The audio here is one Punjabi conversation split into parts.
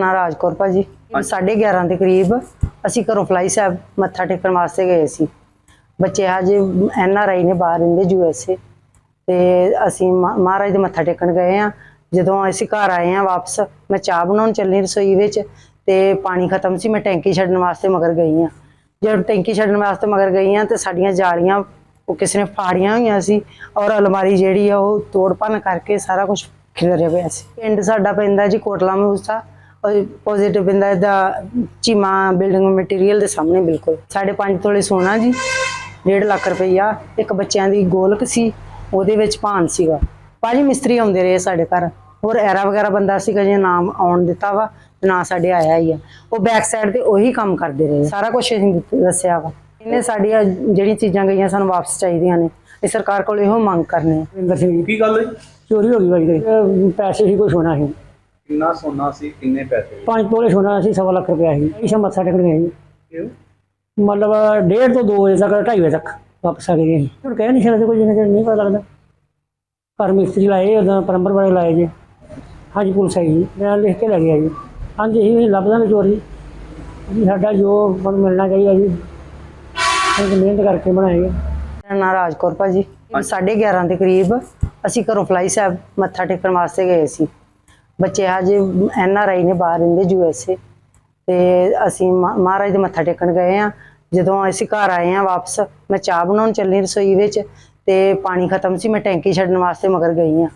ਨਾਂ ਰਾਜਕੌਰ ਭਾਜੀ। 11:30 ਦੇ ਕਰੀਬ ਅਸੀਂ ਘਰੋਂ ਫਲਾਈ ਸਾਹਿਬ ਮੱਥਾ ਟੇਕਣ ਵਾਸਤੇ ਗਏ ਸੀ। ਬੱਚੇ ਹਜੇ ਐਨ ਆਰ ਆਈ ਨੇ ਬਾਹਰ ਰਹਿੰਦੇ ਯੂ ਐਸ ਏ। ਤੇ ਅਸੀਂ ਮਹਾ- ਮਹਾਰਾਜ ਦੇ ਮੱਥਾ ਟੇਕਣ ਗਏ ਆ ਜਦੋਂ ਅਸੀਂ ਘਰ ਆਏ ਆ ਵਾਪਸ ਮੈਂ ਚਾਹ ਬਣਾਉਣ ਚੱਲੀ ਰਸੋਈ ਵਿੱਚ ਤੇ ਪਾਣੀ ਖਤਮ ਸੀ ਮੈਂ ਟੈਂਕੀ ਛੱਡਣ ਵਾਸਤੇ ਮਗਰ ਗਈ ਆ ਜਦੋਂ ਟੈਂਕੀ ਛੱਡਣ ਵਾਸਤੇ ਮਗਰ ਗਈ ਆ ਤੇ ਸਾਡੀਆਂ ਜਾਲੀਆਂ ਉਹ ਕਿਸੇ ਨੇ ਫਾੜੀਆਂ ਹੋਈਆਂ ਸੀ ਔਰ ਅਲਮਾਰੀ ਜਿਹੜੀ ਆ ਉਹ ਤੋੜ ਭੰਨ ਕਰਕੇ ਸਾਰਾ ਕੁਝ ਖਿਲਰਿਆ ਪਿਆ ਸੀ। ਪਿੰਡ ਸਾਡਾ ਪੈਂਦਾ ਜੀ ਕੋਟਲਾ ਮੂਸਾ ਪੋਜ਼ਿਟਿਵ ਪੈਂਦਾ ਦਾ ਚੀਮਾ ਬਿਲਡਿੰਗ ਮਟੀਰੀਅਲ ਦੇ ਸਾਹਮਣੇ ਬਿਲਕੁਲ। ਸਾਢੇ ਪੰਜ ਤੋਲੇ ਸੋਨਾ ਜੀ 1.5 ਲੱਖ ਰੁਪਈਆ। ਇੱਕ ਬੱਚਿਆਂ ਦੀ ਗੋਲਕ ਸੀ ਉਹਦੇ ਵਿੱਚ ਭਾਨ ਸੀਗਾ। ਭਾਜੀ ਮਿਸਤਰੀ ਆਉਂਦੇ ਰਹੇ ਸਾਡੇ ਘਰ। ਹੋਰ ਐਰਾ ਵਗੈਰਾ ਬੰਦਾ ਸੀਗਾ ਜੇ ਨਾਮ ਆਉਣ ਦਿੱਤਾ ਵਾ ਤੇ ਨਾ ਸਾਡੇ ਆਇਆ ਹੀ ਆ। ਉਹ ਬੈਕ ਸਾਈਡ ਤੇ ਉਹੀ ਕੰਮ ਕਰਦੇ ਰਹੇ। ਸਾਰਾ ਕੁਝ ਅਸੀਂ ਦੱਸਿਆ ਵਾ। ਇਹਨੇ ਸਾਡੀਆਂ ਜਿਹੜੀਆਂ ਚੀਜ਼ਾਂ ਗਈਆਂ ਸਾਨੂੰ ਵਾਪਸ ਚਾਹੀਦੀਆਂ ਨੇ। ਇਹ ਸਰਕਾਰ ਕੋਲ ਇਹੋ ਮੰਗ ਕਰਨੇ ਜੀ ਕੀ ਗੱਲ ਹੈ ਚੋਰੀ ਹੋ ਗਈ ਬਾਈ ਦੇ ਪੈਸੇ ਹੀ ਕੋਈ ਸੋਨਾ ਸੀ ਕਿੰਨਾ ਸੋਨਾ ਸੀ ਕਿੰਨੇ ਪੈਸੇ? ਪੰਜ ਤੋਲੇ ਸੋਨਾ ਸੀ ਸਵਾ ਲੱਖ ਰੁਪਇਆ ਸੀ। ਇਸੇ ਮੱਥਾ ਟੇਕਣ ਗਏ ਜੀ ਕਿਉਂ? ਮਤਲਬ ਡੇਢ ਤੋਂ 2 ਵਜੇ ਤੱਕ 2:30 ਵਜੇ ਤੱਕ ਵਾਪਸ ਆ ਗਏ। ਜੀ ਹੁਣ ਕਹਿ ਨਹੀਂ ਸਕਦੇ ਕੋਈ ਜਿੰਨਾ ਚਿਰ ਨਹੀਂ ਪਤਾ ਲੱਗਦਾ। ਘਰ ਮਿਸਤਰੀ ਲਾਏ ਉਦੋਂ ਪਰੰਪਰ ਵਾਲੇ ਲਾਏ ਜੀ। ਹਾਂਜੀ ਪੁਲਿਸ ਆਈ ਜੀ ਮੈਂ ਲਿਖ ਕੇ ਲੈ ਗਿਆ ਜੀ। ਹਾਂਜੀ ਇਹ ਲੱਭਦਾ ਵੀ ਚੋਰੀ। ਜੀ ਸਾਡਾ ਜੋ ਮਨ ਮਿਲਣਾ ਚਾਹੀਦਾ ਜੀ ਅਸੀਂ ਮਿਹਨਤ ਕਰਕੇ ਬਣਾਏਗੇ ਮੇਰਾ ਨਾਂ ਰਾਜਕੌਰ ਭਾਜੀ। 11:30 ਦੇ ਕਰੀਬ ਅਸੀਂ ਘਰੋਂ ਫਲਾਈ ਸਾਹਿਬ ਮੱਥਾ ਟੇਕਣ ਵਾਸਤੇ ਗਏ ਸੀ। ਬੱਚੇ ਹਜੇ ਐਨ ਆਰ ਆਈ ਨੇ ਬਾਹਰ ਰਹਿੰਦੇ ਯੂ ਐਸ ਏ। ਤੇ ਅਸੀਂ ਮਹਾਰਾਜ ਦੇ ਮੱਥਾ ਟੇਕਣ ਗਏ ਆ ਜਦੋਂ ਅਸੀਂ ਘਰ ਆਏ ਆ ਵਾਪਸ, ਮੈਂ ਚਾਹ ਬਣਾਉਣ ਚੱਲੀ ਰਸੋਈ ਵਿੱਚ ਤੇ ਪਾਣੀ ਖਤਮ ਸੀ, ਮੈਂ ਟੈਂਕੀ ਛੱਡਣ ਵਾਸਤੇ ਮਗਰ ਗਈ ਆ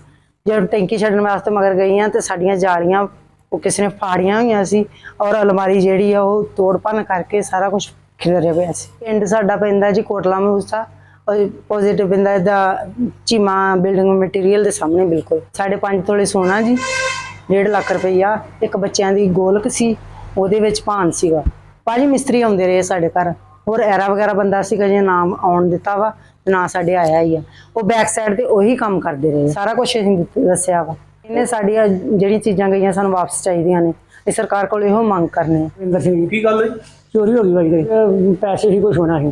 ਜਦੋਂ ਟੈਂਕੀ ਛੱਡਣ ਵਾਸਤੇ ਮਗਰ ਗਈ ਆ ਤੇ ਸਾਡੀਆਂ ਜਾਲੀਆਂ, ਉਹ ਕਿਸੇ ਨੇ ਫਾੜੀਆਂ ਹੋਈਆਂ ਸੀ ਔਰ ਅਲਮਾਰੀ ਜਿਹੜੀ ਆ ਉਹ ਤੋੜ ਭੰਨ ਕਰਕੇ ਸਾਰਾ ਕੁਝ ਖਿਲਰਿਆ ਪਿਆ ਸੀ। ਪਿੰਡ ਸਾਡਾ ਪੈਂਦਾ ਜੀ ਕੋਟਲਾ ਮੂਸਾ ਔਰ ਪੋਜ਼ਿਟਿਵ ਪੈਂਦਾ ਦਾ ਚੀਮਾ ਬਿਲਡਿੰਗ ਮਟੀਰੀਅਲ ਦੇ ਸਾਹਮਣੇ ਬਿਲਕੁਲ। ਸਾਢੇ ਪੰਜ ਤੋਲੇ ਸੋਨਾ ਜੀ। 1.5 ਲੱਖ ਰੁਪਈਆ ਇੱਕ ਬੱਚਿਆਂ ਦੀ ਗੋਲਕ ਸੀ ਉਹਦੇ ਵਿੱਚ ਭਾਨ ਸੀਗਾ। ਭਾਜੀ ਮਿਸਤਰੀ ਆਉਂਦੇ ਰਹੇ ਸਾਡੇ ਘਰ। ਹੋਰ ਐਰਾ ਵਗੈਰਾ ਬੰਦਾ ਸੀਗਾ ਜੇ ਨਾਮ ਆਉਣ ਦਿੱਤਾ ਵਾ ਤੇ ਨਾ ਸਾਡੇ ਆਇਆ ਹੀ ਆ। ਉਹ ਬੈਕ ਸਾਈਡ ਤੇ ਉਹੀ ਕੰਮ ਕਰਦੇ ਰਹੇ। ਸਾਰਾ ਕੁਝ ਅਸੀਂ ਦੱਸਿਆ ਵਾ। ਇਹਨੇ ਸਾਡੀਆਂ ਜਿਹੜੀਆਂ ਚੀਜ਼ਾਂ ਗਈਆਂ ਸਾਨੂੰ ਵਾਪਸ ਚਾਹੀਦੀਆਂ ਨੇ। ਇਹ ਸਰਕਾਰ ਕੋਲ ਇਹੋ ਮੰਗ ਕਰਨੇ ਆ। ਰਿੰਦਰ ਸਿੰਘ ਜੀ ਕੀ ਗੱਲ ਹੈ ਚੋਰੀ ਹੋ ਗਈ ਬਾਈ ਦੇ ਪੈਸੇ ਹੀ ਕੋਈ ਸੋਨਾ ਸੀ।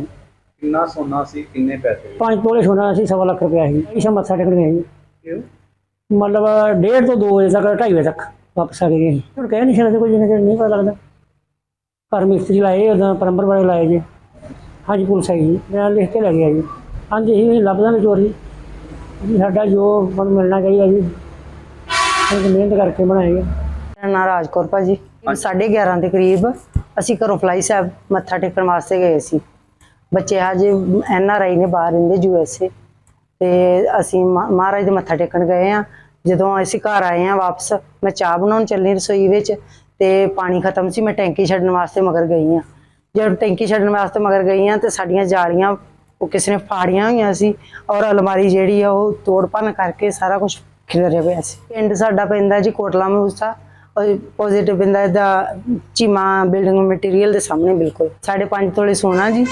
ਕਿੰਨਾ ਸੋਨਾ ਸੀ ਕਿੰਨੇ ਪੈਸੇ? ਪੰਜ ਤੋਲੇ ਸੋਨਾ ਸੀ ਸਵਾ ਲੱਖ ਰੁਪਇਆ ਸੀ। ਇਸੇ ਮੱਥਾ ਟੇਕਣ ਗਏ ਜੀ। ਕਿਉਂ? ਮਤਲਬ ਡੇਢ ਤੋਂ 2 ਵਜੇ ਤੱਕ 2:30 ਵਜੇ ਤੱਕ ਵਾਪਸ ਆ ਗਏ। ਜੀ ਹੁਣ ਕਹਿ ਨਹੀਂ ਸਕਦੇ ਕੋਈ ਜਿੰਨਾ ਚਿਰ ਨਹੀਂ ਪਤਾ ਲੱਗਦਾ। ਘਰ ਮਿਸਤਰੀ ਲਾਏ ਉਦੋਂ ਪਰੰਪਰ ਵਾਲੇ ਲਾਏ ਜੀ। ਹਾਂਜੀ ਪੁਲਿਸ ਆਈ ਜੀ, ਮੈਂ ਲਿਖ ਕੇ ਲੈ ਗਿਆ ਜੀ। ਹਾਂਜੀ ਇਹ ਲੱਭਦਾ ਵੀ ਚੋਰੀ। ਸਾਡਾ ਜੋ ਮਨ ਮਿਲਣਾ ਚਾਹੀਦਾ ਜੀ, ਅਸੀਂ ਮਿਹਨਤ ਕਰਕੇ ਬਣਾਏਗੇ ਮੇਰਾ ਨਾਂ ਰਾਜਕੌਰ ਭਾਜੀ। 11:30 ਦੇ ਕਰੀਬ ਅਸੀਂ ਘਰੋਂ ਫਲਾਈ ਸਾਹਿਬ ਮੱਥਾ ਟੇਕਣ ਵਾਸਤੇ ਗਏ ਸੀ। ਬੱਚੇ ਹਜੇ ਐਨ ਆਰ ਆਈ ਨੇ ਬਾਹਰ ਰਹਿੰਦੇ ਯੂ ਐਸ ਏ। ਤੇ ਅਸੀਂ ਮਹਾ- ਮਹਾਰਾਜ ਦੇ ਮੱਥਾ ਟੇਕਣ ਗਏ ਆ। ਜਦੋਂ ਅਸੀਂ ਘਰ ਆਏ ਆ ਵਾਪਸ, ਮੈਂ ਚਾਹ ਬਣਾਉਣ ਚੱਲੀ ਰਸੋਈ ਵਿੱਚ ਤੇ ਪਾਣੀ ਖਤਮ ਸੀ, ਮੈਂ ਟੈਂਕੀ ਛੱਡਣ ਵਾਸਤੇ ਮਗਰ ਗਈ ਆ। ਜਦੋਂ ਟੈਂਕੀ ਛੱਡਣ ਵਾਸਤੇ ਮਗਰ ਗਈ ਆ ਤੇ ਸਾਡੀਆਂ ਜਾਲੀਆਂ, ਉਹ ਕਿਸੇ ਨੇ ਫਾੜੀਆਂ ਹੋਈਆਂ ਸੀ ਔਰ ਅਲਮਾਰੀ ਜਿਹੜੀ ਆ ਉਹ ਤੋੜ ਭੰਨ ਕਰਕੇ ਸਾਰਾ ਕੁਝ ਖਿਲਰਿਆ ਪਿਆ ਸੀ। ਪਿੰਡ ਸਾਡਾ ਪੈਂਦਾ ਜੀ ਕੋਟਲਾ ਮੂਸਾ। ਔਰ ਪੋਜ਼ਿਟਿਵ ਪੈਂਦਾ ਦਾ ਚੀਮਾ ਬਿਲਡਿੰਗ ਮਟੀਰੀਅਲ ਦੇ ਸਾਹਮਣੇ, ਬਿਲਕੁਲ। ਸਾਢੇ ਪੰਜ ਤੋਲੇ ਸੋਨਾ ਜੀ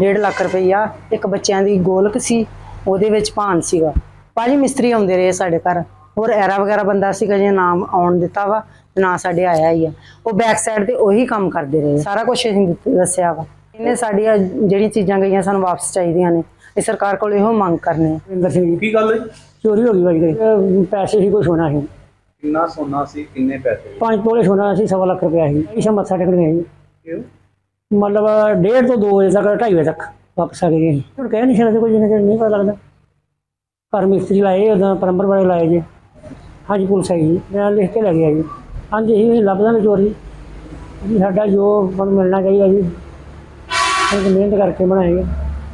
1.5 ਲੱਖ ਰੁਪਈਆ। ਇੱਕ ਬੱਚਿਆਂ ਦੀ ਗੋਲਕ ਸੀ ਉਹਦੇ ਵਿੱਚ ਭਾਨ ਸੀਗਾ। ਭਾਜੀ ਮਿਸਤਰੀ ਆਉਂਦੇ ਰਹੇ ਸਾਡੇ ਘਰ। ਹੋਰ ਐਰਾ ਵਗੈਰਾ ਬੰਦਾ ਸੀਗਾ ਜੇ ਨਾਮ ਆਉਣ ਦਿੱਤਾ ਵਾ ਨਾ ਸਾਡੇ ਆਇਆ ਹੀ ਆ। ਉਹ ਬੈਕ ਸਾਈਡ ਤੇ ਉਹੀ ਕੰਮ ਕਰਦੇ ਰਹੇ। ਸਾਰਾ ਕੁਝ ਅਸੀਂ ਦੱਸਿਆ ਵਾ। ਇਹਨੇ ਸਾਡੀਆਂ ਜਿਹੜੀਆਂ ਚੀਜ਼ਾਂ ਗਈਆਂ ਸਾਨੂੰ ਵਾਪਸ ਚਾਹੀਦੀਆਂ ਨੇ। ਇਹ ਸਰਕਾਰ ਕੋਲ ਇਹੋ ਮੰਗ ਕਰਨੇ ਆ। ਰਿੰਦਰ ਸਿੰਘ ਜੀ ਕੀ ਗੱਲ ਹੈ ਚੋਰੀ ਹੋ ਗਈ ਬਾਈ ਦੇ ਪੈਸੇ ਹੀ ਕੋਈ ਸੋਨਾ ਸੀ। ਕਿੰਨਾ ਸੋਨਾ ਸੀ ਕਿੰਨੇ ਪੈਸੇ? ਪੰਜ ਤੋਲੇ ਸੋਨਾ ਸੀ ਸਵਾ ਲੱਖ ਰੁਪਇਆ ਸੀ। ਇਸੇ ਮੱਥਾ ਟੇਕਣ ਗਏ ਜੀ ਕਿਉਂ? ਮਤਲਬ ਡੇਢ ਤੋਂ 2 ਵਜੇ ਤੱਕ 2:30 ਵਜੇ ਤੱਕ। ਵਾਪਸ ਆ ਗਏ। ਜੀ ਹੁਣ ਕਹਿ ਨਹੀਂ ਸਕਦੇ ਕੋਈ ਜਿੰਨਾ ਚਿਰ ਨਹੀਂ ਪਤਾ ਲੱਗਦਾ। ਘਰ ਮਿਸਤਰੀ ਲਾਏ ਉਦੋਂ ਪਰੰਪਰ ਵਾਲੇ ਲਾਏ ਜੀ। ਹਾਂਜੀ ਪੁਲਿਸ ਆਈ ਜੀ, ਮੈਂ ਲਿਖ ਕੇ ਲੈ ਗਿਆ ਜੀ। ਹਾਂਜੀ ਇਹ ਲੱਭਦਾ ਵੀ ਚੋਰੀ। ਸਾਡਾ ਜੋ ਮਨ ਮਿਲਣਾ ਚਾਹੀਦਾ ਜੀ ਮਿਹਨਤ ਕਰਕੇ ਬਣਾਏਗੇ